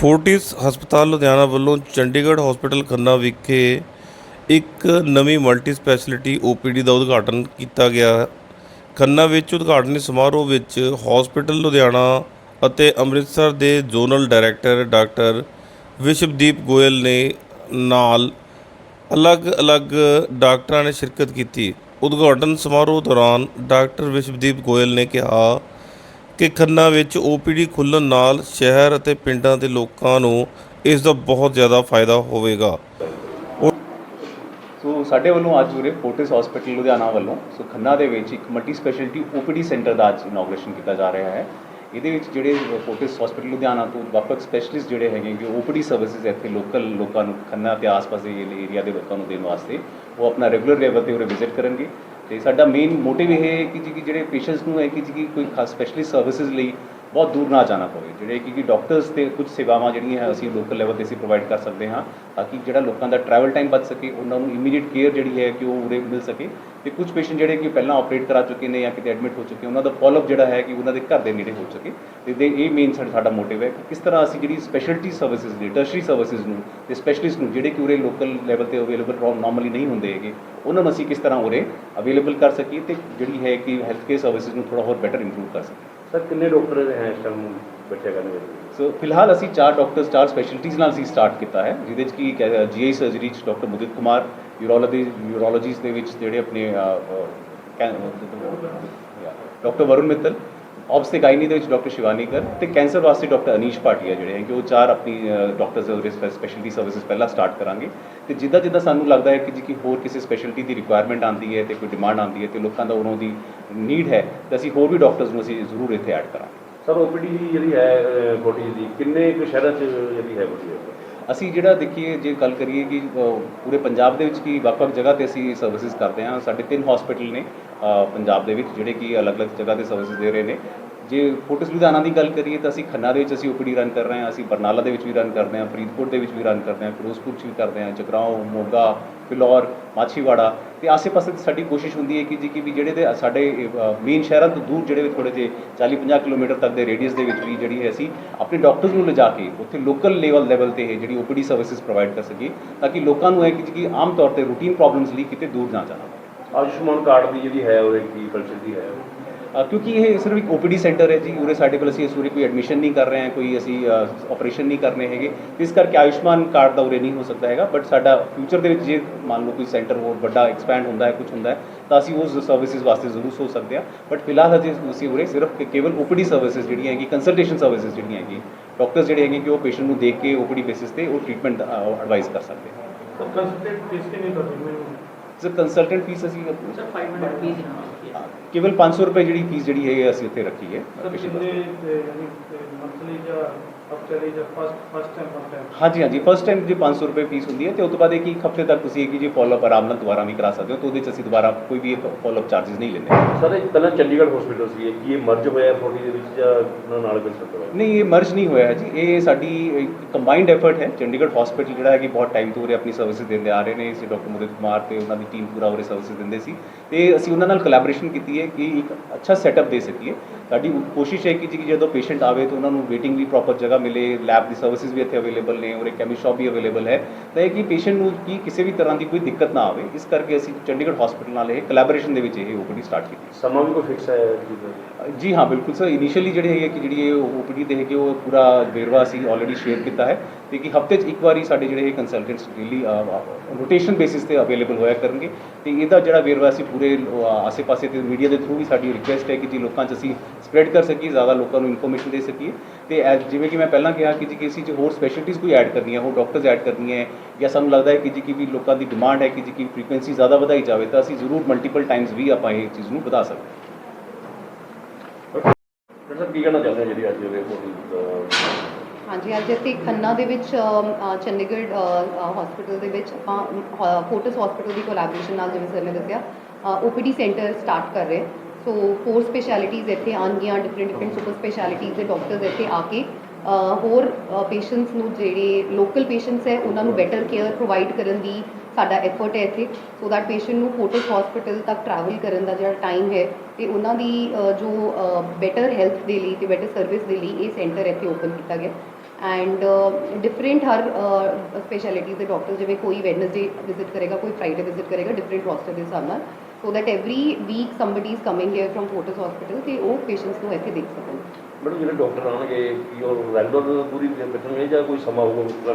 Fortis ਹਸਪਤਾਲ ਲੁਧਿਆਣਾ ਵੱਲੋਂ Chandigarh hospital Khanna ਵਿਖੇ ਇੱਕ ਨਵੀਂ ਮਲਟੀ ਸਪੈਸ਼ਲਿਟੀ ਓਪੀਡੀ ਦਾ ਉਦਘਾਟਨ ਕੀਤਾ ਗਿਆ। ਖੰਨਾ ਵਿੱਚ ਉਦਘਾਟਨੀ ਸਮਾਰੋਹ ਵਿੱਚ ਹਸਪੀਟਲ ਲੁਧਿਆਣਾ ਅਤੇ ਅੰਮ੍ਰਿਤਸਰ ਦੇ zonal director doctor Vishwadeep Goyal ਨੇ ਨਾਲ ਅਲੱਗ-ਅਲੱਗ ਡਾਕਟਰਾਂ ਨੇ ਸ਼ਿਰਕਤ ਕੀਤੀ। ਉਦਘਾਟਨ ਸਮਾਰੋਹ ਦੌਰਾਨ ਡਾਕਟਰ ਵਿਸ਼ਵਦੀਪ ਗੋਇਲ ਨੇ ਕਿਹਾ ਕਿ ਖੰਨਾ ਵਿੱਚ ਓਪੀਡੀ ਖੁੱਲ੍ਹਣ ਨਾਲ ਸ਼ਹਿਰ ਅਤੇ ਪਿੰਡਾਂ ਦੇ ਲੋਕਾਂ ਨੂੰ ਇਸ ਦਾ ਬਹੁਤ ਜ਼ਿਆਦਾ ਫਾਇਦਾ ਹੋਵੇਗਾ। ਸੋ ਸਾਡੇ ਵੱਲੋਂ ਅੱਜ ਉਰੇ ਫੋਰਟਿਸ ਹਸਪੀਟਲ ਲੁਧਿਆਣਾ ਵੱਲੋਂ, ਸੋ ਖੰਨਾ ਦੇ ਵਿੱਚ ਇੱਕ ਮਲਟੀ ਸਪੈਸ਼ਲਿਟੀ ਓਪੀਡੀ ਸੈਂਟਰ ਦਾ ਅੱਜ ਇਨੋਗਰੇਸ਼ਨ ਕੀਤਾ ਜਾ ਰਿਹਾ ਹੈ। ਇਹਦੇ ਵਿੱਚ ਜਿਹੜੇ ਫੋਰਟਿਸ ਹਸਪੀਟਲ ਲੁਧਿਆਣਾ ਤੋਂ ਵੱਖ-ਵੱਖ ਸਪੈਸ਼ਲਿਸਟ ਜਿਹੜੇ ਹੈਗੇ ਕਿ ਓਪੀਡੀ ਸਰਵਿਸਿਜ਼ ਇੱਥੇ ਲੋਕਲ ਲੋਕਾਂ ਨੂੰ, ਖੰਨਾ ਤੇ ਆਸ-ਪਾਸ ਦੇ ਏਰੀਆ ਦੇ ਲੋਕਾਂ ਨੂੰ ਦੇਣ ਵਾਸਤੇ, ਉਹ ਆਪਣਾ ਰੈਗੂਲਰ ਲੈਵਲ ਤੇ ਉਰੇ ਵਿਜ਼ਿਟ ਕਰਨਗੇ। ਤੇ ਸਾਡਾ ਮੇਨ ਮੋਟਿਵ ਇਹ ਹੈ ਕਿ ਜੀ ਕਿ ਜਿਹੜੇ ਪੇਸ਼ੈਂਟਸ ਨੂੰ ਹੈ ਕਿ ਜੀ ਕਿ ਕੋਈ ਖਾਸ ਸਪੈਸ਼ਲਿਸਟ ਸਰਵਿਸਿਜ਼ ਲਈ ਬਹੁਤ ਦੂਰ ਨਾ ਜਾਣਾ ਪਵੇ। ਜਿਹੜੇ ਕਿ ਕਿ ਡਾਕਟਰਸ ਤੇ ਕੁਝ ਸੇਵਾਵਾਂ ਜਿਹੜੀਆਂ ਹੈ, ਅਸੀਂ ਲੋਕਲ ਲੈਵਲ ਤੇ ਅਸੀਂ ਪ੍ਰੋਵਾਈਡ ਕਰ ਸਕਦੇ ਹਾਂ ਤਾਂ ਕਿ ਜਿਹੜਾ ਲੋਕਾਂ ਦਾ ਟਰੈਵਲ ਟਾਈਮ ਬਚ ਸਕੇ, ਉਹਨਾਂ ਨੂੰ ਇਮੀਡੀਏਟ ਕੇਅਰ ਜਿਹੜੀ ਹੈ ਕਿ ਉਹ ਉਰੇ ਮਿਲ ਸਕੇ। ਤੇ ਕੁਝ ਪੇਸ਼ੈਂਟ ਜਿਹੜੇ ਕਿ ਪਹਿਲਾਂ ਆਪਰੇਟ ਕਰਾ ਚੁੱਕੇ ਨੇ ਜਾਂ ਕਿਤੇ ਐਡਮਿਟ ਹੋ ਚੁੱਕੇ, ਉਹਨਾਂ ਦਾ ਫਾਲੋਅਪ ਜਿਹੜਾ ਹੈ ਕਿ ਉਹਨਾਂ ਦੇ ਘਰ ਦੇ ਨੇੜੇ ਹੋ ਸਕੇ। ਤੇ ਇਹ ਮੇਨ ਸਾਡਾ ਮੋਟਿਵ ਹੈ ਕਿ ਕਿਸ ਤਰ੍ਹਾਂ ਅਸੀਂ ਜਿਹੜੀ ਸਪੈਸ਼ਲਟੀ ਸਰਵਿਸਿਜ਼ ਨੇ ਟਰਸ਼ਰੀ ਸਰਵਿਸਿਜ਼ ਨੂੰ ਤੇ ਸਪੈਸ਼ਲਿਸਟ ਨੂੰ ਜਿਹੜੇ ਕਿ ਉਰੇ ਲੋਕਲ ਲੈਵਲ ਤੇ ਅਵੇਲੇਬਲ ਨਾਰਮਲੀ ਨਹੀਂ ਹੁੰਦੇ ਹੈਗੇ, ਉਹਨਾਂ ਨੂੰ ਅਸੀਂ ਕਿਸ ਤਰ੍ਹਾਂ ਉਰੇ ਅਵੇਲੇਬਲ ਕਰ ਸਕੀਏ ਤੇ ਜਿਹੜੀ ਹੈ ਕਿ ਹੈਲਥ ਕੇਅਰ ਸਰਵਿਸਿਜ਼ ਨੂੰ ਥੋੜਾ ਹੋਰ ਬੈਟਰ ਇੰਪਰੂਵ ਕਰ ਸਕੀਏ। ਸਰ, ਕਿੰਨੇ ਡਾਕਟਰ ਹੈ ਇਸ ਟਾਈਮ ਬੱਚੇ ਕਰਨ ਸੋ ਫਿਲਹਾਲ ਅਸੀਂ ਚਾਰ ਡਾਕਟਰਸ ਚਾਰ ਸਪੈਸ਼ਲਿਟੀਜ਼ ਨਾਲ ਅਸੀਂ ਸਟਾਰਟ ਕੀਤਾ ਹੈ, ਜਿਹਦੇ ਵਿੱਚ ਕੀ ਜੀਆਈ ਸਰਜਰੀ ਚ doctor Mudit Kumar urology urologist ਦੇ ਵਿੱਚ ਜਿਹੜੇ ਆਪਣੇ ਡਾਕਟਰ ਵਰੁਣ ਮਿੱਤਲ ਆਬਸ ਤੇ ਗਾਇਨੀ ਦੇ ਵਿੱਚ ਡਾਕਟਰ ਸ਼ਿਵਾਨੀ ਕਰ ਤੇ ਕੈਂਸਰ ਵਾਸਤੇ ਡਾਕਟਰ ਅਨੀਸ਼ ਭਾਟੀਆ ਜਿਹੜੇ ਹੈ ਕਿ ਉਹ ਚਾਰ ਆਪਣੀ ਡਾਕਟਰਸ ਦੇ ਸਪੈਸ਼ਲਿਟੀ ਸਰਵਿਸਿਜ਼ ਪਹਿਲਾਂ ਸਟਾਰਟ ਕਰਾਂਗੇ। ਤੇ ਜਿੱਦਾਂ ਜਿੱਦਾਂ ਸਾਨੂੰ ਲੱਗਦਾ ਹੈ ਕਿ ਜੀ ਕਿ ਹੋਰ ਕਿਸੇ ਸਪੈਸ਼ਲਿਟੀ ਦੀ ਰਿਕੁਆਇਰਮੈਂਟ ਆਉਂਦੀ ਹੈ ਤੇ ਕੋਈ ਡਿਮਾਂਡ ਆਉਂਦੀ ਹੈ ਤੇ ਲੋਕਾਂ ਦਾ ਉਹਨਾਂ ਦੀ ਨੀਡ ਹੈ ਤੇ ਅਸੀਂ ਹੋਰ ਵੀ ਡਾਕਟਰਸ ਨੂੰ ਅਸੀਂ ਜ਼ਰੂਰ ਇੱਥੇ ਐਡ ਕਰਾਂਗੇ। ਸਰ ਓਪੀਡੀ ਜਿਹੜੀ ਹੈ ਬੋਡੀ ਦੀ ਕਿੰਨੇ ਕੁ ਸ਼ਹਿਰਾਂ 'ਚ ਜਿਹੜੀ ਹੈ ਬੋਡੀ ਅਸੀਂ ਜਿਹੜਾ ਦੇਖੀਏ ਜੇ ਗੱਲ ਕਰੀਏ ਕਿ ਪੂਰੇ ਪੰਜਾਬ ਦੇ ਵਿੱਚ ਕੀ ਵੱਖ-ਵੱਖ ਜਗ੍ਹਾ ਤੇ ਅਸੀਂ ਸਰਵਿਸਿਜ਼ ਕਰਦੇ ਹਾਂ ਸਾਡੇ ਤਿੰਨ ਹਸਪੀਟਲ ਨੇ ਪੰਜਾਬ ਦੇ ਵਿੱਚ ਜਿਹੜੇ ਕਿ ਅਲੱਗ-ਅਲੱਗ ਜਗ੍ਹਾ ਤੇ ਸਰਵਿਸਿਜ਼ ਦੇ ਰਹੇ ਨੇ। ਜੇ ਫੋਰਟਿਸ ਲੁਧਿਆਣਾ ਦੀ ਗੱਲ ਕਰੀਏ ਤਾਂ ਅਸੀਂ ਖੰਨਾ ਦੇ ਵਿੱਚ ਅਸੀਂ ਓਪੀਡੀ ਰਨ ਕਰ ਰਹੇ ਹਾਂ ਅਸੀਂ ਬਰਨਾਲਾ ਦੇ ਵਿੱਚ ਵੀ ਰਨ ਕਰਦੇ ਹਾਂ ਫਰੀਦਕੋਟ ਦੇ ਵਿੱਚ ਵੀ ਰਨ ਕਰਦੇ ਹਾਂ ਫਿਰੋਜ਼ਪੁਰ 'ਚ ਵੀ ਕਰਦੇ ਹਾਂ ਜਗਰਾਓਂ ਮੋਗਾ ਫਿਲੌਰ, ਮਾਛੀਵਾੜਾ ਤੇ ਆਸੇ-ਪਾਸੇ ਦੀ ਸਾਡੀ ਕੋਸ਼ਿਸ਼ ਹੁੰਦੀ ਹੈ ਕਿ ਜੀ ਕਿ ਵੀ ਜਿਹੜੇ ਦੇ ਸਾਡੇ ਮੇਨ ਸ਼ਹਿਰਾਂ ਤੋਂ ਦੂਰ ਜਿਹੜੇ ਵੀ ਥੋੜੇ ਜਿਹੇ 40-50 ਕਿਲੋਮੀਟਰ ਤੱਕ ਦੇ ਰੇਡੀਅਸ ਦੇ ਵਿੱਚ ਵੀ ਜਿਹੜੀ ਹੈ ਅਸੀਂ ਆਪਣੇ ਡਾਕਟਰਸ ਨੂੰ ਲਿਜਾ ਕੇ ਉੱਥੇ ਲੋਕਲ ਲੈਵਲ ਲੈਵਲ ਤੇ ਇਹ ਜਿਹੜੀ ਓਪੀਡੀ ਸਰਵਿਸਿਜ਼ ਪ੍ਰੋਵਾਈਡ ਕਰ ਸਕੀਏ ਤਾਂ ਕਿ ਲੋਕਾਂ ਨੂੰ ਹੈ ਕਿ ਜੀ ਆਮ ਤੌਰ ਤੇ ਰੂਟੀਨ ਪ੍ਰੋਬਲਮਸ ਲਈ ਕਿਤੇ ਦੂਰ ਨਾ ਜਾਣਾ ਆਯੁਸ਼ਮਾਨ ਕਾਰਡ ਦੀ ਜਿਹੜੀ ਹੈ ਉਹ ਕੀ ਫੈਸਿਲਿਟੀ ਹੈ। ਕਿਉਂਕਿ ਇਹ ਸਿਰਫ ਇੱਕ ਓਪੀਡੀ ਸੈਂਟਰ ਹੈ ਜੀ ਉਰੇ ਸਾਡੇ ਕੋਲ ਅਸੀਂ ਇਸ ਉਰੇ ਕੋਈ ਐਡਮਿਸ਼ਨ ਨਹੀਂ ਕਰ ਰਹੇ ਹਾਂ ਕੋਈ ਅਸੀਂ ਆਪਰੇਸ਼ਨ ਨਹੀਂ ਕਰਨੇ ਹੈਗੇ। ਇਸ ਕਰਕੇ ਆਯੁਸ਼ਮਾਨ ਕਾਰਡ ਦਾ ਉਰੇ ਨਹੀਂ ਹੋ ਸਕਦਾ ਹੈਗਾ ਬਟ ਸਾਡਾ ਫਿਊਚਰ ਦੇ ਵਿੱਚ ਜੇ ਮੰਨ ਲਓ ਕੋਈ ਸੈਂਟਰ ਹੋਰ ਵੱਡਾ ਐਕਸਪੈਂਡ ਹੁੰਦਾ ਹੈ ਕੁਝ ਹੁੰਦਾ ਹੈ ਤਾਂ ਅਸੀਂ ਉਸ ਸਰਵਿਸਿਜ਼ ਵਾਸਤੇ ਜ਼ਰੂਰ ਸੋਚ ਸਕਦੇ ਹਾਂ। ਬਟ ਫਿਲਹਾਲ ਹਜੇ ਅਸੀਂ ਉਰੇ ਸਿਰਫ ਕੇਵਲ ਓਪੀਡੀ ਸਰਵਿਸਿਜ਼ ਜਿਹੜੀਆਂ ਹੈਗੀ ਕੰਸਲਟੇਸ਼ਨ ਸਰਵਿਸਿਜ਼ ਜਿਹੜੀਆਂ ਹੈਗੀ ਡਾਕਟਰਸ ਜਿਹੜੇ ਹੈਗੇ ਕਿ ਉਹ ਪੇਸ਼ੈਂਟ ਨੂੰ ਦੇਖ ਕੇ ਓਪੀਡੀ ਬੇਸਿਸ ਤੇ ਉਹ ਟ੍ਰੀਟਮੈਂਟ ਐਡਵਾਈਸ ਕਰ ਸਕਦੇ ਹਨ ਸਰ ਕੰਸਲਟੇਟ ਫੀਸ ਕਿੰਨੀ ਤੁਹਾਡੀ? ਮੈਨੂੰ ਸਰ ਕੰਸਲਟੈਂਟ ਫੀਸ ਅਸੀਂ ਸਰ 500 ਫੀਸ ਹਾਂ, ਕੇਵਲ 500 ਰੁਪਏ ਜਿਹੜੀ ਫੀਸ ਜਿਹੜੀ ਹੈ ਅਸੀਂ ਉੱਥੇ ਰੱਖੀ ਹੈ ਸਰ patient ਕਿੰਨੇ ਵਾਸਤੇ। ਯਾਨੀ ਮੰਥਲੀ ਜਾਂ ਜਾਂ first first time first time ਹਾਂਜੀ ਹਾਂਜੀ ਫਸਟ ਟਾਈਮ ਜੇ 500 ਰੁਪਏ ਫੀਸ ਹੁੰਦੀ ਹੈ ਤੇ ਉਸ ਤੋਂ ਬਾਅਦ ਇੱਕ ਇੱਕ ਹਫ਼ਤੇ ਤੱਕ ਤੁਸੀਂ ਇੱਕ ਜੇ ਫਾਲੋਅਪ ਆਰਾਮ ਨਾਲ ਦੁਬਾਰਾ ਵੀ ਕਰਾ ਸਕਦੇ ਹੋ ਤਾਂ ਉਹਦੇ 'ਚ ਅਸੀਂ ਦੁਬਾਰਾ ਕੋਈ ਵੀ ਫਾਲੋਅਪ ਚਾਰजेस ਨਹੀਂ ਲੈਂਦੇ। ਸਰ ਇਹ ਪਹਿਲਾਂ ਚੰਡੀਗੜ੍ਹ ਹਸਪੀਟਲ ਸੀ ਕੀ ਇਹ ਮਰਜ ਹੋਇਆ ਬੋਡੀ ਦੇ ਵਿੱਚ ਜਾਂ ਉਹਨਾਂ ਨਾਲ ਕੰਸਲਟ ਹੋਇਆ? ਨਹੀਂ ਇਹ ਮਰਜ ਨਹੀਂ ਹੋਇਆ ਜੀ ਇਹ ਸਾਡੀ ਕੰਬਾਈਨਡ ਐਫਰਟ ਹੈ। ਚੰਡੀਗੜ੍ਹ ਹਸਪੀਟਲ ਜਿਹੜਾ ਹੈ ਕਿ ਬਹੁਤ ਟਾਈਮ ਤੋਂ ਉਰੇ ਆਪਣੀ ਸਰਵਿਸਿਜ਼ ਦਿੰਦੇ ਆ ਰਹੇ ਨੇ ਇਸ ਡਾਕਟਰ ਮੁਦਿਤ ਕੁਮਾਰ ਤੇ ਉਹਨਾਂ ਦੀ ਟੀਮ ਪੂਰਾ ਉਰੇ ਸਰਵਿਸਿਜ਼ ਦਿੰਦੇ ਸੀ। ਤੇ ਅਸੀਂ ਉਹਨਾਂ ਨਾਲ ਕੋਲੈਬੋਰੇਸ਼ਨ ਕੀਤੀ ਹੈ ਕਿ ਇੱਕ ਅੱਛਾ ਸੈਟਅਪ ਦੇ ਸਕੀਏ। ਸਾਡੀ ਕੋਸ਼ਿਸ਼ ਹੈ ਕਿ ਜੀ ਕਿ ਜਦੋਂ ਪੇਸ਼ੈਂਟ ਆਵੇ ਤਾਂ ਉਹਨਾਂ ਨੂੰ ਵੇਟਿੰਗ ਵੀ ਪ੍ਰੋਪਰ ਜਗ੍ਹਾ ਮਿਲੇ ਲੈਬ ਦੀ ਸਰਵਿਸਿਜ਼ ਵੀ ਇੱਥੇ ਅਵੇਲੇਬਲ ਨੇ ਉਰੇ ਕੈਮਿਸਟ ਸ਼ਾਪ ਵੀ ਅਵੇਲੇਬਲ ਹੈ। ਤਾਂ ਇਹ ਕਿ ਪੇਸ਼ੈਂਟ ਨੂੰ ਕੀ ਕਿਸੇ ਵੀ ਤਰ੍ਹਾਂ ਦੀ ਕੋਈ ਦਿੱਕਤ ਨਾ ਆਵੇ, ਇਸ ਕਰਕੇ ਅਸੀਂ ਚੰਡੀਗੜ੍ਹ ਹਸਪੀਟਲ ਨਾਲ ਇਹ ਕੋਲੈਬੋਰੇਸ਼ਨ ਦੇ ਵਿੱਚ ਇਹ ਓਪੀਡੀ ਸਟਾਰਟ ਕੀਤੀ। ਸਮਾਂ ਵੀ ਕੋਈ ਫਿਕਸ ਹੈ ਜੀ? ਜੀ ਹਾਂ, ਬਿਲਕੁਲ ਸਰ। ਇਨੀਸ਼ੀਅਲੀ ਜਿਹੜੇ ਹੈਗੇ ਕਿ ਜਿਹੜੀ ਇਹ ਓਪੀਡੀ ਦੇ ਹੈਗੇ ਉਹ ਪੂਰਾ ਵੇਰਵਾ ਅਸੀਂ ਆਲਰੇਡੀ ਸ਼ੇਅਰ ਕੀਤਾ ਹੈ ਤੇ ਕਿ ਹਫ਼ਤੇ 'ਚ ਇੱਕ ਵਾਰੀ ਸਾਡੇ ਜਿਹੜੇ ਕੰਸਲਟੈਂਟਸ ਡੇਲੀ ਰੋਟੇਸ਼ਨ ਬੇਸਿਸ ਤੇ ਅਵੇਲੇਬਲ ਹੋਇਆ ਕਰਨਗੇ। ਤੇ ਇਹਦਾ ਜਿਹੜਾ ਵੇਰਵਾ ਅਸੀਂ ਪੂਰੇ ਆਸੇ-ਪਾਸੇ ਤੇ ਮੀਡੀਆ ਦੇ ਥਰੂ ਵੀ ਸਾਡੀ ਰਿਕੁਐਸਟ ਹੈ ਕਿ ਜੀ ਲੋਕਾਂ 'ਚ ਅਸੀਂ ਸਪਰੈਡ ਕਰ ਸਕੀਏ, ਜ਼ਿਆਦਾ ਲੋਕਾਂ ਨੂੰ ਇਨਫੋਰਮੇਸ਼ਨ ਦੇ ਸਕੀਏ। ਤੇ ਐ- ਜਿਵੇਂ ਕਿ ਮੈਂ ਪਹਿਲਾਂ ਕਿਹਾ ਕਿ ਜੀ ਕਿ ਅਸੀਂ ਜੇ ਹੋਰ ਸਪੈਸ਼ਲਿਟੀਜ਼ ਕੋਈ ਐਡ ਕਰਨੀਆਂ, ਹੋਰ ਡਾਕਟਰਸ ਐਡ ਕਰਨੀਆਂ ਹੈ ਜਾਂ ਸਾਨੂੰ ਲੱਗਦਾ ਹੈ ਕਿ ਜੀ ਕਿ ਵੀ ਲੋਕਾਂ ਦੀ ਡਿਮਾਂਡ ਹੈ ਕਿ ਜੀ ਕਿ ਫ੍ਰੀਕੁਐਂਸੀ ਜ਼ਿਆਦਾ ਵਧਾਈ ਜਾਵੇ ਤਾਂ ਅਸੀਂ ਜ਼ਰੂਰ ਮਲਟੀਪਲ ਟਾਈਮਸ ਵੀ ਆਪਾਂ ਇਹ ਚੀਜ਼ ਨੂੰ ਵਧਾ ਸਕਦੇ ਸਰ ਕੀ ਕਹਿਣਾ ਚਾਹੁੰਦੇ ਹੋ ਜਿਹੜੀ ਅੱਜ ਇਹ ਬੋਡੀ ਹਾਂਜੀ ਅੱਜ ਅਸੀਂ ਖੰਨਾ ਦੇ ਵਿੱਚ ਅਮ, ਅ, ਚੰਡੀਗੜ੍ਹ ਹਸਪੀਟਲ ਦੇ ਵਿੱਚ ਆਪਾਂ ਫੋਰਟਿਸ ਹਸਪੀਟਲ ਦੀ ਕੋਲੈਬੋਰੇਸ਼ਨ ਨਾਲ ਜਿਵੇਂ ਸਰ ਨੇ ਦੱਸਿਆ ਓਪੀਡੀ ਸੈਂਟਰ ਸਟਾਰਟ ਕਰ ਰਹੇ। ਸੋ ਫੋਰ ਸਪੈਸ਼ਲਿਟੀਜ਼ ਇੱਥੇ ਆਉਣਗੀਆਂ ਡਿਫਰੈਂਟ ਡਿਫਰੈਂਟ ਸੁਪਰ ਸਪੈਸ਼ਲਿਟੀਜ਼ ਦੇ ਡਾਕਟਰਸ ਇੱਥੇ ਆ ਕੇ ਅ, ਹੋਰ ਪੇਸ਼ੈਂਟਸ ਨੂੰ ਜਿਹੜੇ ਲੋਕਲ ਪੇਸ਼ੈਂਟਸ ਹੈ ਉਹਨਾਂ ਨੂੰ ਬੈਟਰ ਕੇਅਰ ਪ੍ਰੋਵਾਈਡ ਕਰਨ ਦੀ ਸਾਡਾ ਐਫਰਟ ਹੈ ਇੱਥੇ ਸੋ ਦੈਟ ਪੇਸ਼ੈਂਟ ਨੂੰ ਫੋਰਟਿਸ ਹਸਪੀਟਲ ਤੱਕ ਟਰੈਵਲ ਕਰਨ ਦਾ ਜਿਹੜਾ ਟਾਈਮ ਹੈ ਤੇ ਉਹਨਾਂ ਦੀ ਜੋ ਬੈਟਰ ਹੈਲਥ ਦੇ ਲਈ ਤੇ ਬੈਟਰ ਸਰਵਿਸ ਦੇ ਲਈ ਇਹ ਸੈਂਟਰ ਇੱਥੇ ਓਪਨ ਕੀਤਾ ਗਿਆ। ਐਂਡ ਡਿਫਰੈਂਟ ਹਰ ਸਪੈਸ਼ਲਿਟੀ ਦੇ ਡਾਕਟਰ ਜਿਵੇਂ ਕੋਈ ਵੈਡਨਸਡੇ ਵਿਜ਼ਿਟ ਕਰੇਗਾ, ਕੋਈ ਫਰਾਈਡੇ ਵਿਜ਼ਿਟ ਕਰੇਗਾ ਡਿਫਰੈਂਟ ਰੋਸਟਰ ਦੇ ਹਿਸਾਬ ਨਾਲ so that every week somebody is coming here from Fortis hospital ਤੇ ਉਹ ਪੇਸ਼ੈਂਟਸ ਨੂੰ ਇੱਥੇ ਦੇਖ ਸਕਣ। ਮੈਡਮ ਜਿਹੜੇ ਡਾਕਟਰ ਆਉਣਗੇ ਕੀ ਉਹ ਰੈਗੂਲਰ ਪੂਰੀ ਬੈਠਣਗੇ ਜਾਂ ਕੋਈ ਸਮਾਂ ਹੋਊਗਾ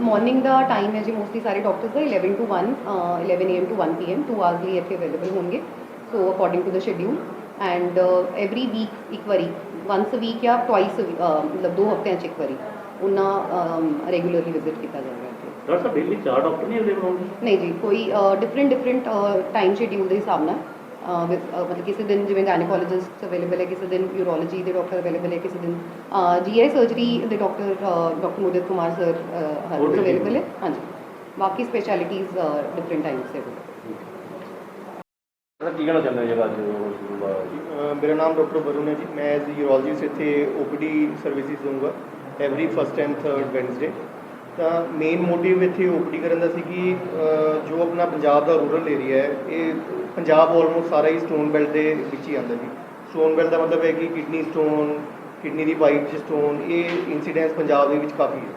ਮਾਰਨਿੰਗ ਦਾ ਟਾਈਮ ਹੈ ਜੀ ਮੋਸਟਲੀ ਸਾਰੇ ਡਾਕਟਰਸ ਦਾ 11 to 1 uh, 11 AM to 1 PM 2 hours ਲਈ ਇੱਥੇ ਅਵੇਲੇਬਲ ਹੋਣਗੇ। So according to the schedule and every week ਇੱਕ ਵਾਰੀ ਵਾਂਸ ਅ ਵੀਕ ਜਾਂ ਟਵਾਈਸ ਮਤਲਬ ਦੋ ਹਫ਼ਤਿਆਂ 'ਚ ਇੱਕ ਵਾਰੀ ਉਹਨਾਂ ਰੈਗੂਲਰਲੀ ਵਿਜ਼ਿਟ ਕੀਤਾ ਜਾਏਗਾ ਇੱਥੇ। ਡਾਕਟਰ ਸਾਹਿਬ ਡੇਲੀ ਚਾਰ ਡਾਕਟਰ ਨਹੀਂ ਅਵੇਲੇਬਲ ਹੋਣਗੇ? ਨਹੀਂ ਜੀ ਕੋਈ ਡਿਫਰੈਂਟ ਡਿਫਰੈਂਟ ਟਾਈਮ ਸ਼ਡਿਊਲ ਦੇ ਹਿਸਾਬ ਨਾਲ ਮਤਲਬ ਕਿਸੇ ਦਿਨ ਜਿਵੇਂ ਗਾਇਨੋਕੋਲੋਜਿਸਟ ਅਵੇਲੇਬਲ ਹੈ ਕਿਸੇ ਦਿਨ ਯੂਰੋਲੋਜੀ ਦੇ ਡਾਕਟਰ ਅਵੇਲੇਬਲ ਹੈ ਕਿਸੇ ਦਿਨ ਜੀਆਈ ਸਰਜਰੀ ਦੇ doctor doctor Mudit Kumar sir ਹਰ. ਅਵੇਲੇਬਲ ਹੈ। ਹਾਂਜੀ। ਬਾਕੀ ਸਪੈਸ਼ਲਿਟੀਜ਼ ਡਿਫਰੈਂਟ ਟਾਈਮਸ ਹੈ। ਕੀ ਕਹਿਣਾ ਚਾਹੁੰਦੇ ਹੋ ਜਿਹੜਾ ਅੱਜ ਮੇਰਾ ਨਾਮ ਡਾਕਟਰ ਵਰੁਣ ਹੈ ਜੀ। ਮੈਂ ਐਜ਼ ਯੂਰੋਲੋਜਿਸਟ ਇੱਥੇ ਓਪੀਡੀ ਸਰਵਿਸਿਜ਼ ਦਊਂਗਾ every first and third Wednesday ਤਾਂ ਮੇਨ ਮੋਟਿਵ ਇੱਥੇ ਓਪੀਡੀ ਕਰਨ ਦਾ ਸੀ ਕਿ ਜੋ ਆਪਣਾ ਪੰਜਾਬ ਦਾ ਰੂਰਲ ਏਰੀਆ ਹੈ, ਇਹ ਪੰਜਾਬ ਆਲਮੋਸਟ ਸਾਰਾ ਹੀ ਸਟੋਨ ਬੈਲਟ ਦੇ ਵਿੱਚ ਹੀ ਆਉਂਦਾ ਜੀ। ਸਟੋਨ ਬੈਲਟ ਦਾ ਮਤਲਬ ਹੈ ਕਿ ਕਿਡਨੀ ਸਟੋਨ ਕਿਡਨੀ ਦੀ ਪਾਈਪ 'ਚ ਸਟੋਨ ਇਹ ਇਨਸੀਡੈਂਸ ਪੰਜਾਬ ਦੇ ਵਿੱਚ ਕਾਫੀ ਹੈ,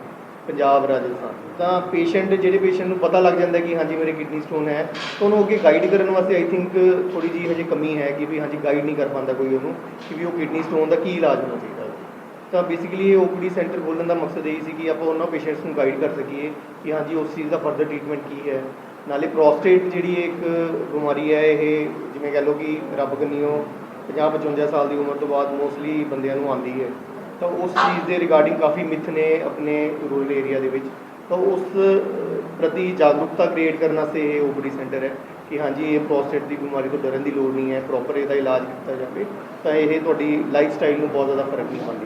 ਪੰਜਾਬ ਰਾਜਸਥਾਨ। ਤਾਂ ਪੇਸ਼ੈਂਟ ਜਿਹੜੇ ਪੇਸ਼ੈਂਟ ਨੂੰ ਪਤਾ ਲੱਗ ਜਾਂਦਾ ਕਿ ਹਾਂਜੀ ਮੇਰੇ ਕਿਡਨੀ ਸਟੋਨ ਹੈ, ਤਾਂ ਉਹਨੂੰ ਅੱਗੇ ਗਾਈਡ ਕਰਨ ਵਾਸਤੇ ਆਈ ਥਿੰਕ ਥੋੜੀ ਜੀ ਹਜੇ ਕਮੀ ਹੈ ਕਿ ਵੀ ਹਾਂਜੀ ਗਾਈਡ ਨਹੀਂ ਕਰ ਪਾਉਂਦਾ ਕੋਈ ਉਹਨੂੰ, ਕਿ ਵੀ ਉਹ ਕਿਡਨੀ ਸਟੋਨ ਦਾ ਕੀ ਇਲਾਜ ਹੋਣਾ ਚਾਹੀਦਾ। ਤਾਂ ਬੇਸਿਕਲੀ ਇਹ ਓਪੀਡੀ ਸੈਂਟਰ ਖੋਲ੍ਹਣ ਦਾ ਮਕਸਦ ਇਹ ਸੀ ਕਿ ਆਪਾਂ ਉਹਨਾਂ ਪੇਸ਼ੈਂਟਸ ਨੂੰ ਗਾਈਡ ਕਰ ਸਕੀਏ ਕਿ ਹਾਂਜੀ ਉਸ ਚੀਜ਼ ਦਾ ਫਰਦਰ ਟ੍ਰੀਟਮੈਂਟ ਕੀ ਹੈ। ਨਾਲੇ ਪ੍ਰੋਸਟੇਟ ਜਿਹੜੀ ਇੱਕ ਬਿਮਾਰੀ ਹੈ, ਇਹ ਜਿਵੇਂ ਕਹ ਲਓ ਕਿ ਰੱਬ ਕੰਨੀਓ 50 55 ਸਾਲ ਦੀ ਉਮਰ ਤੋਂ ਬਾਅਦ ਮੋਸਟਲੀ ਬੰਦਿਆਂ ਨੂੰ ਆਉਂਦੀ ਹੈ। ਤਾਂ ਉਸ ਚੀਜ਼ ਦੇ ਰਿਗਾਰਡਿੰਗ ਕਾਫੀ ਮਿਥ ਨੇ ਆਪਣੇ ਰੂਰਲ ਏਰੀਆ ਦੇ ਵਿੱਚ। ਤਾਂ ਉਸ ਪ੍ਰਤੀ ਜਾਗਰੂਕਤਾ ਕ੍ਰੀਏਟ ਕਰਨ ਵਾਸਤੇ ਇਹ ਓਪੀਡੀ ਸੈਂਟਰ ਹੈ ਕਿ ਹਾਂਜੀ ਇਹ ਪ੍ਰੋਸਟੇਟ ਦੀ ਬਿਮਾਰੀ ਤੋਂ ਡਰਨ ਦੀ ਲੋੜ ਨਹੀਂ ਹੈ ਪ੍ਰੋਪਰ ਇਹਦਾ ਇਲਾਜ ਕੀਤਾ ਜਾਵੇ, ਤਾਂ ਇਹ ਤੁਹਾਡੀ ਲਾਈਫ ਸਟਾਈਲ ਨੂੰ ਬਹੁਤ ਜ਼ਿਆਦਾ ਫ਼ਰਕ ਨਹੀਂ ਪਾਉਂਦੀ।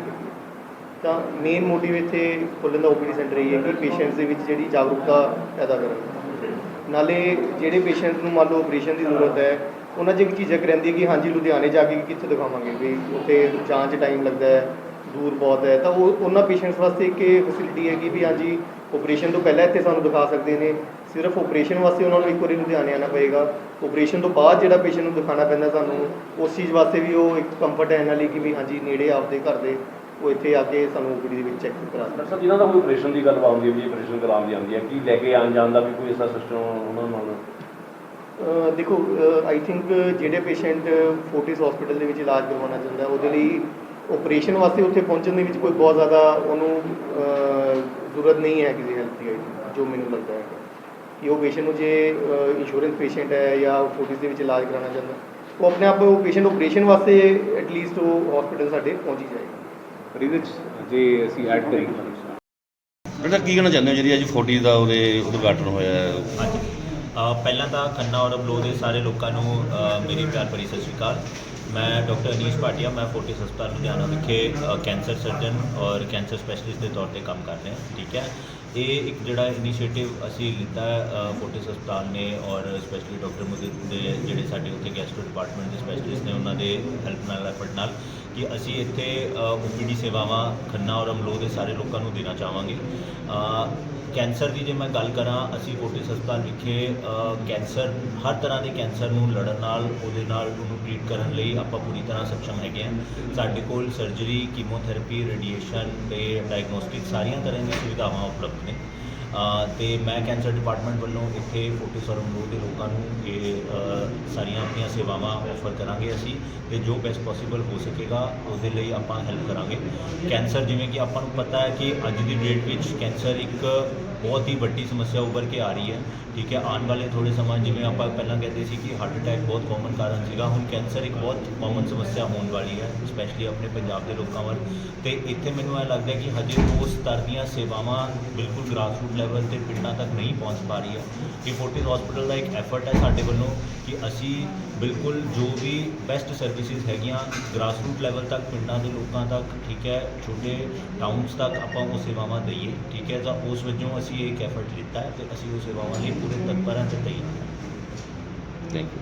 ਤਾਂ ਮੇਨ ਮੋਟਿਵ ਇੱਥੇ ਖੋਲ੍ਹਣ ਦਾ ਓਪੀਡੀ ਸੈਂਟਰ ਇਹ ਹੈ ਕਿ ਪੇਸ਼ੈਂਟਸ ਦੇ ਵਿੱਚ ਜਿਹੜੀ ਜਾਗਰੂਕਤਾ ਪੈਦਾ ਕਰਨ। ਨਾਲੇ ਜਿਹੜੇ ਪੇਸ਼ੈਂਟ ਨੂੰ ਮੰਨ ਲਓ ਆਪਰੇਸ਼ਨ ਦੀ ਜ਼ਰੂਰਤ ਹੈ, ਉਹਨਾਂ 'ਚ ਇੱਕ ਝਿਜਕ ਰਹਿੰਦੀ ਹੈ ਕਿ ਹਾਂਜੀ ਲੁਧਿਆਣੇ ਜਾ ਕੇ ਕਿੱਥੇ ਦਿਖਾਵਾਂਗੇ ਵੀ ਉੱਥੇ ਜਾਂਚ ਟਾਈਮ ਲੱਗਦਾ ਹੈ, ਦੂਰ ਬਹੁਤ ਹੈ। ਤਾਂ ਉਹ ਉਹਨਾਂ ਪੇਸ਼ੈਂਟਸ ਵਾਸਤੇ ਇੱਕ ਇਹ ਫੈਸਿਲਿਟੀ ਹੈ ਕਿ ਵੀ ਹਾਂਜੀ ਆਪਰੇਸ਼ਨ ਤੋਂ ਪਹਿਲਾਂ ਇੱਥੇ ਸਾਨੂੰ ਦਿਖਾ ਸਕਦੇ ਨੇ। ਸਿਰਫ ਆਪਰੇਸ਼ਨ ਵਾਸਤੇ ਉਹਨਾਂ ਨੂੰ ਇੱਕ ਵਾਰੀ ਲੁਧਿਆਣੇ ਆਉਣਾ ਪਏਗਾ। ਆਪਰੇਸ਼ਨ ਤੋਂ ਬਾਅਦ ਜਿਹੜਾ ਪੇਸ਼ੈਂਟ ਨੂੰ ਦਿਖਾਉਣਾ ਪੈਂਦਾ ਸਾਨੂੰ, ਉਸ ਚੀਜ਼ ਵਾਸਤੇ ਵੀ ਉਹ ਇੱਕ ਕੰਫਰਟ ਹੈ ਇਹਨਾਂ ਲਈ ਕਿ ਵੀ ਹਾਂਜੀ ਨੇੜੇ ਆਪਦੇ ਘਰ ਦੇ ਉਹ ਇੱਥੇ ਆ ਕੇ ਸਾਨੂੰ ਓਪੀਡੀ ਦੇ ਵਿੱਚ ਚੈੱਕ ਕਰਾ ਡਾਕਟਰ ਸਾਹਿਬ ਜਿਨ੍ਹਾਂ ਦਾ ਕੋਈ ਆਪਰੇਸ਼ਨ ਦੀ ਗੱਲ ਆਉਂਦੀ ਹੈ ਵੀ ਆਪਰੇਸ਼ਨ ਕਰਾਉਣ ਦੀ ਆਉਂਦੀ ਹੈ ਕੀ ਲੈ ਕੇ ਆਉਣ ਜਾਣ ਦਾ ਵੀ ਕੋਈ ਐਸਾ ਸਿਸਟਮ ਉਹਨਾਂ ਨਾਲ? ਦੇਖੋ ਆਈ ਥਿੰਕ ਜਿਹੜੇ ਪੇਸ਼ੈਂਟ ਫੋਰਟਿਸ ਹਸਪੀਟਲ ਦੇ ਵਿੱਚ ਇਲਾਜ ਕਰਵਾਉਣਾ ਚਾਹੁੰਦਾ ਉਹਦੇ ਲਈ ਆਪਰੇਸ਼ਨ ਵਾਸਤੇ ਉੱਥੇ ਪਹੁੰਚਣ ਦੇ ਵਿੱਚ ਕੋਈ ਬਹੁਤ ਜ਼ਿਆਦਾ ਉਹਨੂੰ ਜ਼ਰੂਰਤ ਨਹੀਂ ਹੈ ਕਿਸੇ ਹੈਲਪ ਦੀ ਜੋ ਮੈਨੂੰ ਲੱਗਦਾ ਹੈ। ਕਿ ਉਹ ਪੇਸ਼ੈਂਟ ਨੂੰ ਜੇ ਇੰਸ਼ੋਰੈਂਸ ਪੇਸ਼ੈਂਟ ਹੈ ਜਾਂ ਫੋਰਟਿਸ ਦੇ ਵਿੱਚ ਇਲਾਜ ਕਰਾਉਣਾ ਚਾਹੁੰਦਾ ਉਹ ਆਪਣੇ ਆਪ ਉਹ ਪੇਸ਼ੈਂਟ ਆਪਰੇਸ਼ਨ ਵਾਸਤੇ ਐਟਲੀਸਟ ਉਹ ਹਸਪੀਟਲ ਸਾਡੇ ਪਹੁੰਚ ਹੀ ਜਾਏਗਾ। ਪਰ ਇਹਦੇ 'ਚ ਜੇ ਅਸੀਂ ਐਡ ਕਰੀਏ। ਬੇਟਾ ਕੀ ਕਹਿਣਾ ਚਾਹੁੰਦੇ ਹੋ ਜਿਹੜੀ ਅੱਜ 40 ਦਾ ਉਹਦੇ ਉਦਘਾਟਨ ਹੋਇਆ ਹੈ? ਹਾਂਜੀ। ਅ, ਪਹਿਲਾਂ ਤਾਂ ਖੰਨਾ ਔਰ ਅਬਲੋ ਦੇ ਸਾਰੇ ਲੋਕਾਂ ਨੂੰ ਅ, ਮੇਰੀ ਪਿਆਰ ਭਰੀ ਸਤਿ ਸ਼੍ਰੀ ਅਕਾਲ। ਮੈਂ ਡਾਕਟਰ ਅਨੀਸ਼ ਭਾਟੀਆ ਮੈਂ ਫੋਰਟਿਸ ਹਸਪਤਾਲ ਲੁਧਿਆਣਾ ਵਿਖੇ ਅ, ਕੈਂਸਰ ਸਰਜਨ ਔਰ ਕੈਂਸਰ ਸਪੈਸ਼ਲਿਸਟ ਦੇ ਤੌਰ ਤੇ ਕੰਮ ਕਰ ਰਹੇ ਹਾਂ। ਠੀਕ ਹੈ। ਇਹ ਇੱਕ ਜਿਹੜਾ ਇਨੀਸ਼ੀਏਟਿਵ ਅਸੀਂ ਲਿੱਤਾ ਹੈ ਅ, ਫੋਰਟਿਸ ਹਸਪਤਾਲ ਨੇ ਔਰ ਸਪੈਸ਼ਲੀ ਡਾਕਟਰ ਮੁਦਿਤ ਦੇ ਜਿਹੜੇ ਸਾਡੇ ਉੱਥੇ ਗੈਸਟਰੋ ਡਿਪਾਰਟਮੈਂਟ ਦੇ ਸਪੈਸ਼ਲਿਸਟ ਨੇ ਉਹਨਾਂ ਦੇ ਹੈਲਪ ਨਾਲ ਐਫਰਟ ਨਾਲ। ਕਿ ਅਸੀਂ ਇੱਥੇ ਓਪੀਡੀ ਸੇਵਾਵਾਂ ਖੰਨਾ ਔਰ ਅਮਲੋ ਦੇ ਸਾਰੇ ਲੋਕਾਂ ਨੂੰ ਦੇਣਾ ਚਾਹਾਂਗੇ। ਕੈਂਸਰ ਦੀ ਜੇ ਮੈਂ ਗੱਲ ਕਰਾਂ, ਅਸੀਂ ਫੋਰਟਿਸ ਹਸਪਤਾਲ ਵਿਖੇ ਕੈਂਸਰ, ਹਰ ਤਰ੍ਹਾਂ ਦੇ ਕੈਂਸਰ ਨੂੰ ਲੜਨ ਨਾਲ, ਉਹਦੇ ਨਾਲ ਉਹਨੂੰ ਟ੍ਰੀਟ ਕਰਨ ਲਈ ਆਪਾਂ ਪੂਰੀ ਤਰ੍ਹਾਂ ਸક્ષਮ ਹੈਗੇ ਹਾਂ। ਸਾਡੇ ਕੋਲ ਸਰਜਰੀ ਕੀਮੋਥੈਰੇਪੀ ਰੇਡੀਏਸ਼ਨ ਤੇ ਡਾਇਗਨੋਸਟਿਕ ਸਾਰੀਆਂ ਤਰ੍ਹਾਂ ਦੀਆਂ ਸੁਵਿਧਾਵਾਂ ਉਪਲਬਧ ਨੇ। ਤੇ ਮੈਂ ਕੈਂਸਰ ਡਿਪਾਰਟਮੈਂਟ ਵੱਲੋਂ ਇੱਥੇ ਫੋਰਟਿਸ ਔਰ ਅਮਰੂਦ ਦੇ ਲੋਕਾਂ ਨੂੰ ਇਹ ਸਾਰੀਆਂ ਆਪਣੀਆਂ ਸੇਵਾਵਾਂ ਆਫਰ ਕਰਾਂਗੇ ਅਸੀਂ ਤੇ ਜੋ ਬੈਸਟ ਪੋਸੀਬਲ ਹੋ ਸਕੇਗਾ, ਉਹਦੇ ਲਈ ਆਪਾਂ ਹੈਲਪ ਕਰਾਂਗੇ। ਕੈਂਸਰ ਜਿਵੇਂ ਕਿ ਆਪਾਂ ਨੂੰ ਪਤਾ ਹੈ ਕਿ ਅੱਜ ਦੀ ਡੇਟ ਵਿੱਚ ਕੈਂਸਰ ਇੱਕ ਬਹੁਤ ਹੀ ਵੱਡੀ ਸਮੱਸਿਆ ਉੱਭਰ ਕੇ ਆ ਰਹੀ ਹੈ। ਠੀਕ ਹੈ, ਆਉਣ ਵਾਲੇ ਥੋੜੇ ਸਮਾਂ ਜਿਵੇਂ ਆਪਾਂ ਪਹਿਲਾਂ ਕਹਿੰਦੇ ਸੀ ਕਿ ਹਾਰਟ ਅਟੈਕ ਬਹੁਤ ਕਾਮਨ ਕਾਰਨ ਸੀਗਾ, ਹੁਣ ਕੈਂਸਰ ਇੱਕ ਬਹੁਤ ਕਾਮਨ ਸਮੱਸਿਆ ਹੋਣ ਵਾਲੀ ਹੈ ਸਪੈਸ਼ਲੀ ਆਪਣੇ ਪੰਜਾਬ ਦੇ ਲੋਕਾਂ ਵੱਲ। ਤੇ ਇੱਥੇ ਮੈਨੂੰ ਇਹ ਲੱਗਦਾ ਕਿ ਹਜੇ ਉਸ ਤਰ੍ਹਾਂ ਦੀਆਂ ਸੇਵਾਵਾਂ ਬਿਲਕੁਲ ਗ੍ਰਾਸਰੂਟ ਲੈਵਲ ਤੇ ਪਿੰਡਾਂ ਤੱਕ ਨਹੀਂ ਪਹੁੰਚ ਪਾ ਰਹੀ ਹੈ। ਇਹ ਫੋਰਟਿਸ ਹਸਪੀਟਲ ਦਾ ਇੱਕ ਐਫਰਟ ਹੈ ਸਾਡੇ ਵੱਲੋਂ ਕਿ ਅਸੀਂ ਬਿਲਕੁਲ ਜੋ ਵੀ ਬੈਸਟ ਸਰਵਿਸਿਜ਼ ਹੈਗੀਆਂ ਗ੍ਰਾਸਰੂਟ ਲੈਵਲ ਤੱਕ ਪਿੰਡਾਂ ਦੇ ਲੋਕਾਂ ਤੱਕ ਠੀਕ ਹੈ ਛੋਟੇ ਟਾਊਨਸ ਤੱਕ ਆਪਾਂ ਉਹ ਸੇਵਾਵਾਂ ਦਈਏ ਠੀਕ ਹੈ ਤਾਂ ਉਸ ਵਜੋਂ ਅਸੀਂ ਇਹ ਇੱਕ ਐਫਰਟ ਲਿੱਤਾ ਹੈ ਤੇ ਅਸੀਂ ਉਹ ਸੇਵਾਵਾਂ ਲਈ ਪੂਰੇ ਤਤਪਰ ਤੇ ਤਈਰ ਹਾਂ ਥੈਂਕ ਯੂ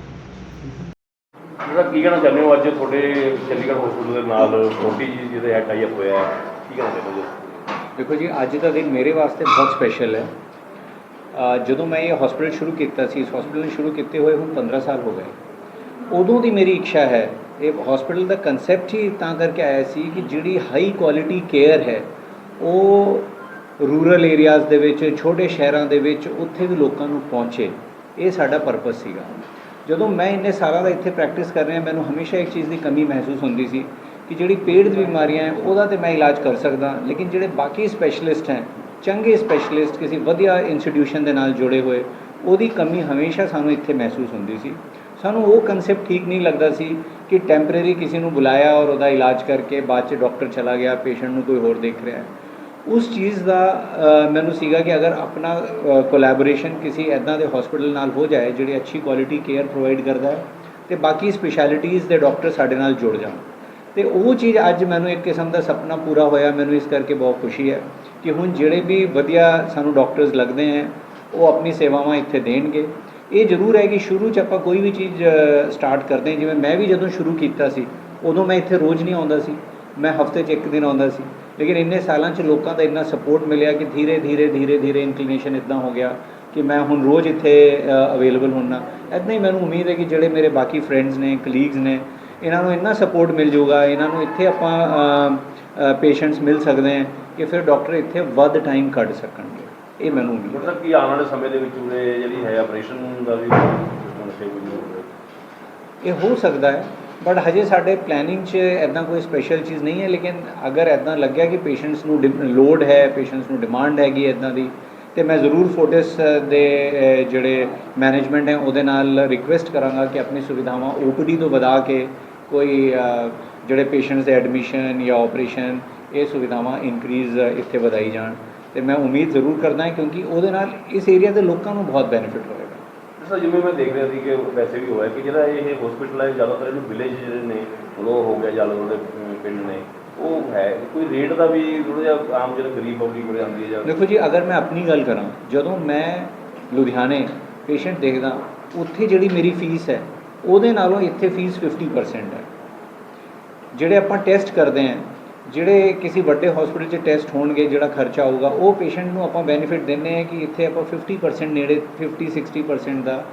ਜਿਹੜਾ ਕੀ ਕਹਿਣਾ ਚਾਹੁੰਦੇ ਹੋ ਅੱਜ ਤੁਹਾਡੇ ਚੰਡੀਗੜ੍ਹ ਹਸਪੀਟਲ ਦੇ ਨਾਲ ਛੋਟੀ ਜੀ ਜਿਹਦੇ ਹੈ ਟਾਈ ਅਪ ਹੋਇਆ ਹੈ? ਕੀ ਕਹਿਣਾ ਚਾਹੁੰਦੇ ਹੋ? ਦੇਖੋ ਜੀ, ਅੱਜ ਦਾ ਦਿਨ ਮੇਰੇ ਵਾਸਤੇ ਬਹੁਤ ਸਪੈਸ਼ਲ ਹੈ। ਜਦੋਂ ਮੈਂ ਇਹ ਹਸਪੀਟਲ ਸ਼ੁਰੂ ਕੀਤਾ ਸੀ, ਇਸ ਹਸਪੀਟਲ ਨੂੰ ਸ਼ੁਰੂ ਕੀਤੇ ਹੋਏ ਹੁਣ 15 ਸਾਲ ਹੋ ਗਏ। ਉਦੋਂ ਦੀ ਮੇਰੀ ਇੱਛਾ ਹੈ, ਇਹ ਹਸਪੀਟਲ ਦਾ ਕਨਸੈਪਟ ਹੀ ਤਾਂ ਕਰਕੇ ਆਇਆ ਸੀ ਕਿ ਜਿਹੜੀ ਹਾਈ ਕੁਆਲਿਟੀ ਕੇਅਰ ਹੈ, ਉਹ ਰੂਰਲ ਏਰੀਆਜ਼ ਦੇ ਵਿੱਚ, ਛੋਟੇ ਸ਼ਹਿਰਾਂ ਦੇ ਵਿੱਚ, ਉੱਥੇ ਵੀ ਲੋਕਾਂ ਨੂੰ ਪਹੁੰਚੇ। ਇਹ ਸਾਡਾ ਪਰਪਸ ਸੀਗਾ। ਜਦੋਂ ਮੈਂ ਇੰਨੇ ਸਾਲਾਂ ਦਾ ਇੱਥੇ ਪ੍ਰੈਕਟਿਸ ਕਰ ਰਿਹਾ, ਮੈਨੂੰ ਹਮੇਸ਼ਾ ਇੱਕ ਚੀਜ਼ ਦੀ ਕਮੀ ਮਹਿਸੂਸ ਹੁੰਦੀ ਸੀ ਕਿ ਜਿਹੜੀ ਪੇਟ ਦੀ ਬਿਮਾਰੀਆਂ ਹੈ, ਉਹਦਾ ਤੇ ਮੈਂ ਇਲਾਜ ਕਰ ਸਕਦਾ। ਲੇਕਿਨ ਜਿਹੜੇ ਬਾਕੀ ਸਪੈਸ਼ਲਿਸਟ ਹੈ, ਚੰਗੇ ਸਪੈਸ਼ਲਿਸਟ ਕਿਸੇ ਵਧੀਆ ਇੰਸਟੀਟਿਊਸ਼ਨ ਦੇ ਨਾਲ ਜੁੜੇ ਹੋਏ, ਉਹਦੀ ਕਮੀ ਹਮੇਸ਼ਾ ਸਾਨੂੰ ਇੱਥੇ ਮਹਿਸੂਸ ਹੁੰਦੀ ਸੀ। ਸਾਨੂੰ ਉਹ ਕਨਸੈਪਟ ਠੀਕ ਨਹੀਂ ਲੱਗਦਾ ਸੀ ਕਿ ਟੈਂਪਰੇਰੀ ਕਿਸੇ ਨੂੰ ਬੁਲਾਇਆ ਔਰ ਉਹਦਾ ਇਲਾਜ ਕਰਕੇ ਬਾਅਦ 'ਚ ਡਾਕਟਰ ਚਲਾ ਗਿਆ ਪੇਸ਼ੈਂਟ ਨੂੰ ਕੋਈ ਹੋਰ ਦੇਖ ਰਿਹਾ ਹੈ। ਉਸ ਚੀਜ਼ ਦਾ ਮੈਨੂੰ ਸੀਗਾ ਕਿ ਅਗਰ ਆਪਣਾ ਕੋਲੈਬੋਰੇਸ਼ਨ ਕਿਸੇ ਐਦਾਂ ਦੇ ਹਸਪੀਟਲ ਨਾਲ ਹੋ ਜਾਏ, ਜਿਹੜੇ ਅੱਛੀ ਕੁਆਲਿਟੀ ਕੇਅਰ ਪ੍ਰੋਵਾਈਡ ਕਰਦਾ ਹੈ, ਤੇ ਬਾਕੀ ਸਪੈਸ਼ਲਿਟੀਜ਼ ਦੇ ਡਾਕਟਰ ਸਾਡੇ ਨਾਲ ਜੁੜ ਜਾਣ। ਤੇ ਉਹ ਚੀਜ਼ ਅੱਜ ਮੈਨੂੰ ਇੱਕ ਕਿਸਮ ਦਾ ਸੁਪਨਾ ਪੂਰਾ ਹੋਇਆ, ਮੈਨੂੰ ਇਸ ਕਰਕੇ ਬਹੁਤ ਖੁਸ਼ੀ ਹੈ ਕਿ ਹੁਣ ਜਿਹੜੇ ਵੀ ਵਧੀਆ ਸਾਨੂੰ ਡਾਕਟਰਸ ਲੱਗਦੇ ਹੈ, ਉਹ ਆਪਣੀ ਸੇਵਾਵਾਂ ਇੱਥੇ ਦੇਣਗੇ। ਇਹ ਜ਼ਰੂਰ ਹੈ ਕਿ ਸ਼ੁਰੂ 'ਚ ਆਪਾਂ ਕੋਈ ਵੀ ਚੀਜ਼ ਸਟਾਰਟ ਕਰਦੇ ਜਿਵੇਂ ਮੈਂ ਵੀ ਜਦੋਂ ਸ਼ੁਰੂ ਕੀਤਾ ਸੀ, ਉਦੋਂ ਮੈਂ ਇੱਥੇ ਰੋਜ਼ ਨਹੀਂ ਆਉਂਦਾ ਸੀ। ਮੈਂ ਹਫ਼ਤੇ 'ਚ ਇੱਕ ਦਿਨ ਆਉਂਦਾ ਸੀ। ਲੇਕਿਨ ਇੰਨੇ ਸਾਲਾਂ 'ਚ ਲੋਕਾਂ ਦਾ ਇੰਨਾ ਸਪੋਰਟ ਮਿਲਿਆ ਕਿ ਧੀਰੇ ਧੀਰੇ ਧੀਰੇ ਧੀਰੇ ਇਨਕਲੀਨੇਸ਼ਨ ਇਦਾਂ ਹੋ ਗਿਆ ਕਿ ਮੈਂ ਹੁਣ ਰੋਜ਼ ਇੱਥੇ ਅਵੇਲੇਬਲ ਹੁੰਨਾ। ਇਦਾਂ ਹੀ ਮੈਨੂੰ ਉਮੀਦ ਹੈ ਕਿ ਜਿਹੜੇ ਮੇਰੇ ਬਾਕੀ ਫਰੈਂਡਸ ਨੇ ਕਲੀਗਸ ਨੇ ਇਹਨਾਂ ਨੂੰ ਇੰਨਾ ਸਪੋਰਟ ਮਿਲ ਜਾਊਗਾ ਇਹਨਾਂ ਨੂੰ ਇੱਥੇ ਆਪਾਂ ਪੇਸ਼ੈਂਟਸ ਮਿਲ ਸਕਦੇ ਹਾਂ ਕਿ ਫਿਰ ਡਾਕਟਰ ਇੱਥੇ ਵੱਧ ਟਾਈਮ ਕੱਢ ਸਕਣਗੇ। ਇਹ ਮੈਨੂੰ ਉਮੀਦ ਸਾਹਿਬ ਕੀ ਆਉਣ ਵਾਲੇ ਸਮੇਂ ਦੇ ਵਿੱਚ ਉਰੇ ਜਿਹੜੀ ਹੈ ਆਪਰੇਸ਼ਨ ਦਾ ਵੀ ਇਹ ਹੋ ਸਕਦਾ ਹੈ ਬਟ ਹਜੇ ਸਾਡੇ ਪਲੈਨਿੰਗ 'ਚ ਐਦਾਂ ਕੋਈ ਸਪੈਸ਼ਲ ਚੀਜ਼ ਨਹੀਂ ਹੈ ਲੇਕਿਨ ਅਗਰ ਐਦਾਂ ਲੱਗਿਆ ਕਿ ਪੇਸ਼ੈਂਟਸ ਨੂੰ ਲੋਡ ਹੈ ਪੇਸ਼ੈਂਟਸ ਨੂੰ ਡਿਮਾਂਡ ਹੈਗੀ ਐਦਾਂ ਦੀ ਤੇ ਮੈਂ ਜ਼ਰੂਰ ਫੋਰਟਿਸ ਦੇ ਜਿਹੜੇ ਮੈਨੇਜਮੈਂਟ ਹੈ ਉਹਦੇ ਨਾਲ ਰਿਕੁਐਸਟ ਕਰਾਂਗਾ ਕਿ ਆਪਣੀ ਸੁਵਿਧਾਵਾਂ ਓਪੀਡੀ ਤੋਂ ਵਧਾ ਕੇ ਕੋਈ ਜਿਹੜੇ ਪੇਸ਼ੈਂਟਸ ਦੇ ਐਡਮਿਸ਼ਨ ਜਾਂ ਆਪਰੇਸ਼ਨ ਇਹ ਸੁਵਿਧਾਵਾਂ ਇਨਕਰੀਜ਼ ਇੱਥੇ ਵਧਾਈ ਜਾਣ। ਤੇ ਮੈਂ ਉਮੀਦ ਜ਼ਰੂਰ ਕਰਦਾ ਹਾਂ ਕਿਉਂਕਿ ਉਹਦੇ ਨਾਲ ਇਸ ਏਰੀਆ ਦੇ ਲੋਕਾਂ ਨੂੰ ਬਹੁਤ ਬੈਨੀਫਿਟ ਹੋਏਗਾ। ਸਰ ਜਿਵੇਂ ਮੈਂ ਦੇਖ ਰਿਹਾ ਸੀ ਕਿ ਵੈਸੇ ਵੀ ਹੋਇਆ ਕਿ ਜਿਹੜਾ ਇਹ ਹਸਪੀਟਲ ਹੈ ਜ਼ਿਆਦਾਤਰ ਇਹਨੂੰ ਵਿਲੇਜ ਜਿਹੜੇ ਨੇ ਉਹ ਹੋ ਗਿਆ ਜਲ ਉਹਦੇ ਪਿੰਡ ਨੇ ਉਹ ਹੈ। ਕੋਈ ਰੇਟ ਦਾ ਵੀ ਥੋੜਾ ਜਿਹਾ ਆਮ ਜਿਹੜਾ ਗਰੀਬ ਪਬਲਿਕ ਕੋਲੇ ਆਉਂਦੀ ਹੈ ਜਾਂ ਦੇਖੋ ਜੀ ਅਗਰ ਮੈਂ ਆਪਣੀ ਗੱਲ ਕਰਾਂ ਜਦੋਂ ਮੈਂ ਲੁਧਿਆਣੇ ਪੇਸ਼ੈਂਟ ਦੇਖਦਾ ਉੱਥੇ ਜਿਹੜੀ ਮੇਰੀ ਫੀਸ ਹੈ ਉਹਦੇ ਨਾਲੋਂ ਇੱਥੇ ਫੀਸ 50% ਹੈ। ਜਿਹੜੇ ਆਪਾਂ ਟੈਸਟ ਕਰਦੇ ਹਾਂ ਜਿਹੜੇ ਕਿਸੇ ਵੱਡੇ ਹਸਪੀਟਲ 'ਚ ਟੈਸਟ ਹੋਣਗੇ ਜਿਹੜਾ ਖਰਚਾ ਆਊਗਾ ਉਹ ਪੇਸ਼ੈਂਟ ਨੂੰ ਆਪਾਂ ਬੈਨੀਫਿਟ ਦਿੰਦੇ ਹਾਂ ਕਿ ਇੱਥੇ ਆਪਾਂ 50% ਨੇੜੇ 50 60% ਦਾ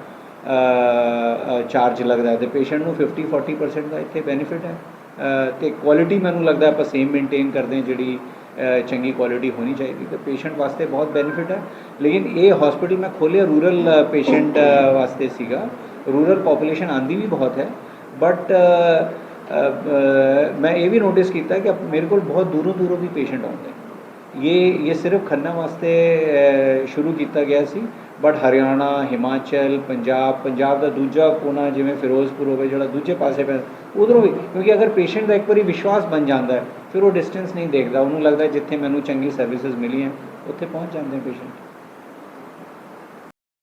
ਚਾਰਜ ਲੱਗਦਾ ਹੈ ਤੇ ਪੇਸ਼ੈਂਟ ਨੂੰ 50 40% ਦਾ ਇੱਥੇ ਬੈਨੀਫਿਟ ਹੈ। ਅ, ਤੇ ਕੁਆਲਿਟੀ ਮੈਨੂੰ ਲੱਗਦਾ ਆਪਾਂ ਸੇਮ ਮੇਨਟੇਨ ਕਰਦੇ ਹਾਂ ਜਿਹੜੀ ਚੰਗੀ ਕੁਆਲਿਟੀ ਹੋਣੀ ਚਾਹੀਦੀ ਤੇ ਪੇਸ਼ੈਂਟ ਵਾਸਤੇ ਬਹੁਤ ਬੈਨੀਫਿਟ ਹੈ। ਲੇਕਿਨ ਇਹ ਹਸਪੀਟਲ ਮੈਂ ਖੋਲ੍ਹਿਆ ਰੂਰਲ ਪੇਸ਼ੈਂਟ ਵਾਸਤੇ ਸੀਗਾ। ਰੂਰਲ ਪੋਪੂਲੇਸ਼ਨ ਆਂਦੀ ਵੀ ਬਹੁਤ ਹੈ ਬਟ ਮੈਂ ਇਹ ਵੀ ਨੋਟਿਸ ਕੀਤਾ ਕਿ ਮੇਰੇ ਕੋਲ ਬਹੁਤ ਦੂਰੋਂ ਦੂਰੋਂ ਵੀ ਪੇਸ਼ੈਂਟ ਆਉਂਦੇ ਇਹ ਇਹ ਸਿਰਫ ਖੰਨਾ ਵਾਸਤੇ ਸ਼ੁਰੂ ਕੀਤਾ ਗਿਆ ਸੀ ਬਟ ਹਰਿਆਣਾ, ਹਿਮਾਚਲ, ਪੰਜਾਬ ਪੰਜਾਬ ਦਾ ਦੂਜਾ ਕੋਨਾ ਜਿਵੇਂ ਫਿਰੋਜ਼ਪੁਰ ਹੋਵੇ ਜਿਹੜਾ ਦੂਜੇ ਪਾਸੇ ਪੈ, ਉਧਰੋਂ ਵੀ, ਕਿਉਂਕਿ ਅਗਰ ਪੇਸ਼ੈਂਟ ਦਾ ਇੱਕ ਵਾਰੀ ਵਿਸ਼ਵਾਸ ਬਣ ਜਾਂਦਾ ਹੈ, ਫਿਰ ਉਹ ਡਿਸਟੈਂਸ ਨਹੀਂ ਦੇਖਦਾ। ਉਹਨੂੰ ਲੱਗਦਾ ਜਿੱਥੇ ਮੈਨੂੰ ਚੰਗੀ ਸਰਵਿਸਿਜ਼ ਮਿਲੀਆਂ, ਉੱਥੇ ਪਹੁੰਚ ਜਾਂਦੇ ਪੇਸ਼ੈਂਟ